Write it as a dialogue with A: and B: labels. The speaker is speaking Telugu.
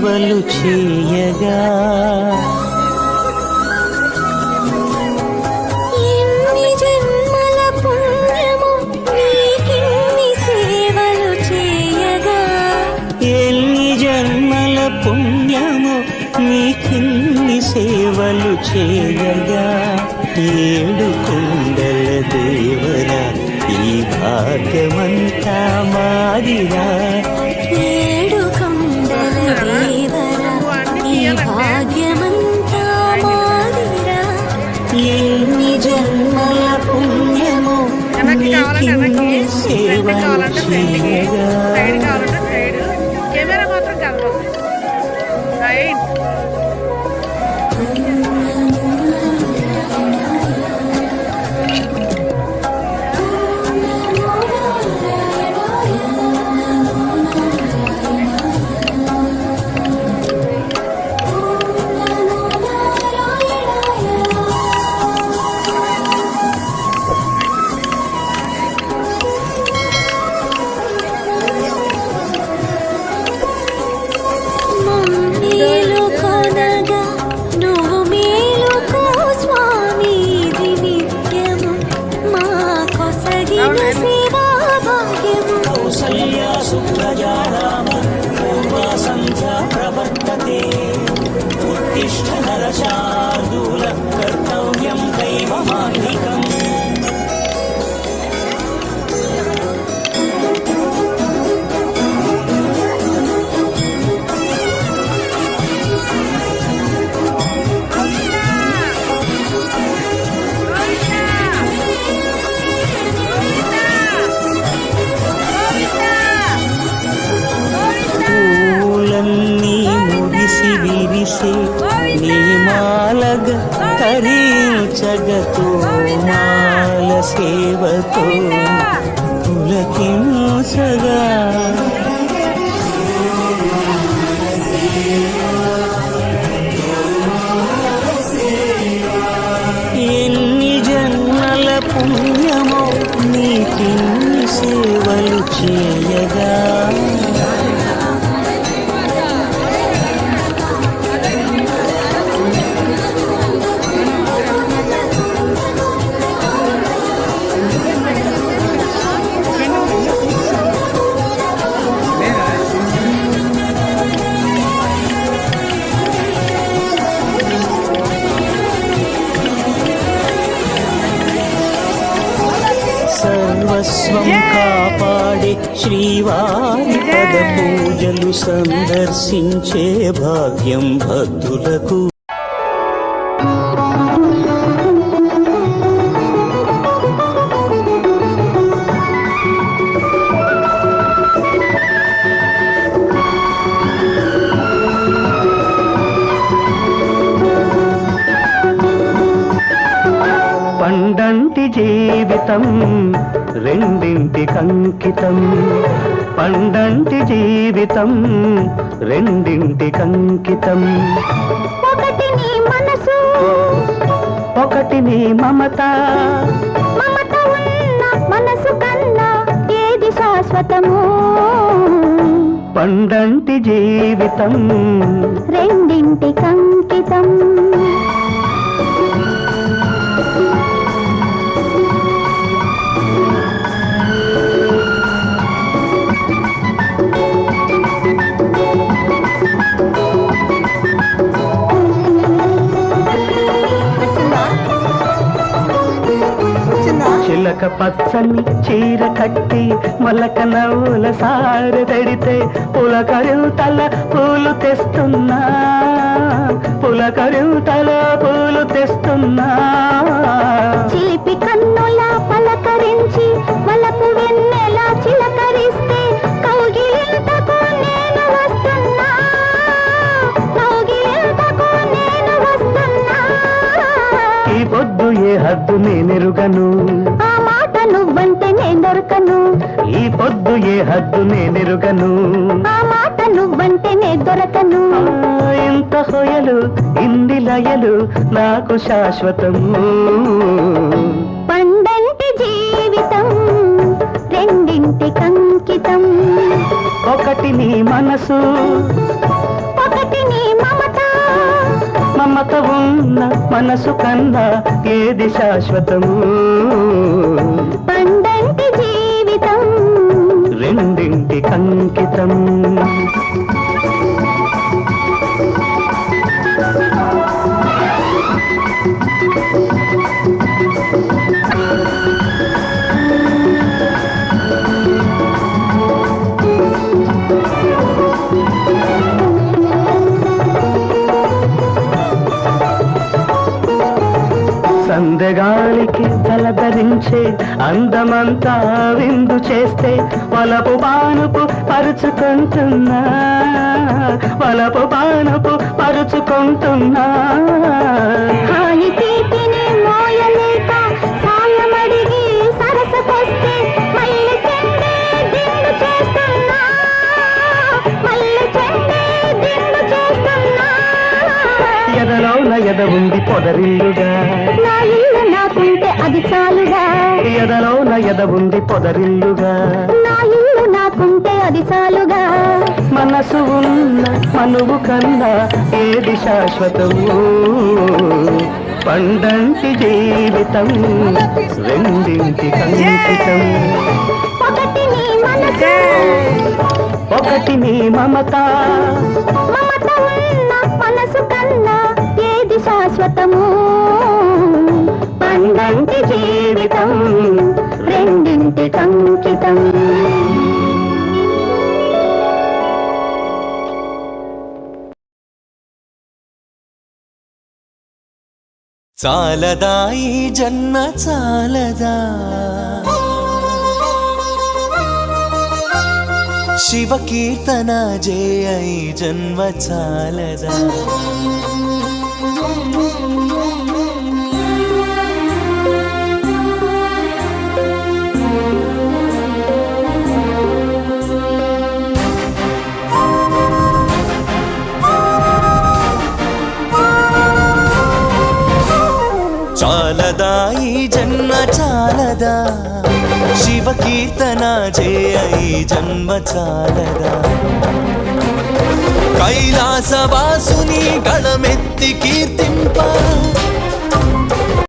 A: సేవలు చేయగా.
B: పుణ్యము సేవలు చేయగా.
A: ఎన్ని జన్మల పుణ్యము నీకిన్ని సేవలు చేయగా. ఏడు కుండల దేవరా ఈ భాగ్యమంతా మాదిరా. నీకిన్ని
C: ఫ్రంట్ కావాలంటే ఫ్రంట్కి సైడ్ కావాలంటే
A: విరిసే నీమాలగ తరించగతో మాల సేవతో పులకించగా. సర్వస్వం కాపాడే శ్రీవారి పద పూజలు సందర్శించే భాగ్యం భక్తులకు జీవితం రెండింటి కంకితం. పండంటి జీవితం రెండింటి కంకితం.
B: ఒకటి నీ మనసు
A: ఒకటి నీ మమత.
B: మమత ఉన్న మనసు కన్నా ఏది శాశ్వతము?
A: పండంటి జీవితం
B: రెండింటి కంకితం.
A: చిలక పచ్చని చీర కట్టి మొలక నవ్వుల సారె తడితే పులకరుతల పూలు తెస్తున్నా. పులకరుతల పూలు తెస్తున్నా.
B: చిలిపి కన్నుల పలకరించి వలపు వెన్నెల చిలకరిస్తే కౌగిలింతకు నేను వస్తున్నా. కౌగిలింతకు నేను వస్తున్నా.
A: ఈ పొద్దు ఏ హద్దు నేనెరుగను
B: నువ్వంటే నేను దొరకను.
A: ఈ పొద్దు ఏ హద్దు నేనెరుగను
B: ఆ మాట నువ్వంటే నే దొరకను
A: ఇంత హొయలు ఇన్ని లయలు నాకు శాశ్వతము.
B: పండంటి జీవితం రెండింటి కంకితం.
A: ఒకటి నీ మనసు
B: ఒకటి నీ మమత.
A: మమత ఉన్న మనసు కన్నా ఏది శాశ్వతము? కంకితం. సందెగాలికి తలధరించే అందమంతా విందు చేస్తే వలపు బాణపు పరుచుకుంటున్నా. వలపు బాణపు పరుచుకుంటున్నా. ఉంది పొదరిల్లుగా.
B: నా ఇల్లు నాకుంటే అది చాలుగా.
A: ఎదలోన ఎద ఉంది పొదరిల్లుగా.
B: నా ఇల్లు నాకుంటే అది చాలుగా.
A: మనసు ఉన్న మనువు కన్నా ఏది శాశ్వతము? పండంటి జీవితం రెండింటి కంకితం
B: ఒకటి నీ మనసు?
A: ఒకటి నీ మమత.
B: మమత ఉన్న మనసు కన్నా ఏది శాశ్వతము.
A: పండంటి జీవితం రెండింటి కంకితం
D: చాలదా ఈ జన్మ చాలదా. శివ కీర్తన జయ జన్మ చాలదా. చాలదా ఈ జన్మ చాలదా శివ కీర్తన చేయ ఈ జన్మ చాలదా. కైలాసవాసుని గణమెత్తి కీర్తింప.